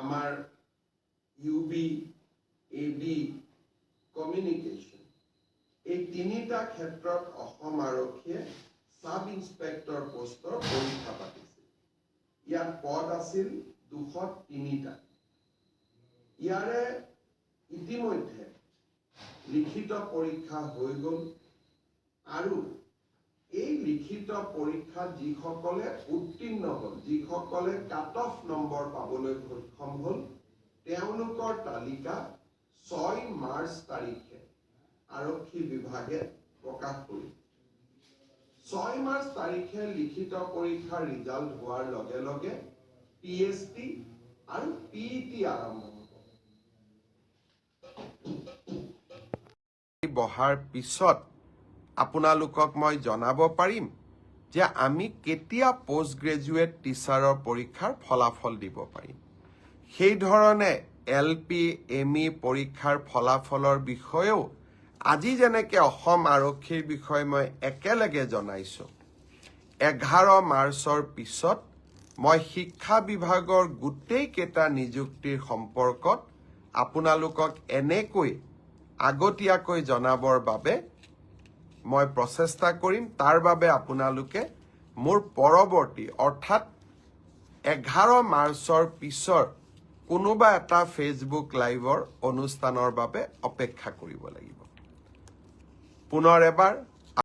আমাৰ U B A B communication এই তিনিটা ক্ষেত্ৰত অসম আৰক্ষীয়ে চাব ইন্সপেক্টৰ পষ্টৰ পৰীক্ষা পাতিছিল। ইয়াত পদ আছিল দুশ তিনিটা। ইয়াৰে ইতিমধ্যে লিখিত পৰীক্ষা হৈ গ'ল আৰু লিখিত পৰীক্ষাত যিসকলে উত্তীৰ্ণ হ'ল, যিসকলে কাট অফ নম্বৰ পাবলৈ সক্ষম হ'ল, তেওঁলোকৰ তালিকা ছয় মাৰ্চ তাৰিখে আৰক্ষী বিভাগে প্ৰকাশ কৰিল ছয় মাৰ্চ তাৰিখে লিখিত পৰীক্ষাৰ ৰিজাল্ট হোৱাৰ লগে লগে পি এইচ টি আৰু পি ই টি আৰম্ভ হ'ব। বহাৰ পিছত আপোনালোকক মই জনাব পাৰিম যে আমি কেতিয়া পষ্ট গ্ৰেজুৱেট টিচাৰৰ পৰীক্ষাৰ ফলাফল দিব পাৰিম। সেইধৰণে এল পি এম ই পৰীক্ষাৰ ফলাফলৰ বিষয়েও আজি যেনেকৈ অসম আৰক্ষীৰ বিষয়ে মই একেলগে জনাইছোঁ এঘাৰ মাৰ্চৰ পিছত মই শিক্ষা বিভাগৰ গোটেইকেইটা নিযুক্তিৰ সম্পৰ্কত আপোনালোকক এনেকৈ আগতীয়াকৈ জনাবৰ বাবে মই প্ৰচেষ্টা কৰিম, তাৰ বাবে আপোনালোকে মোৰ পৰৱৰ্তী, অৰ্থাৎ এঘাৰ মাৰ্চৰ পিছৰ কোনোবা এটা ফেচবুক লাইভৰ অনুষ্ঠানৰ বাবে অপেক্ষা কৰিব লাগিব। পুনৰ এবাৰ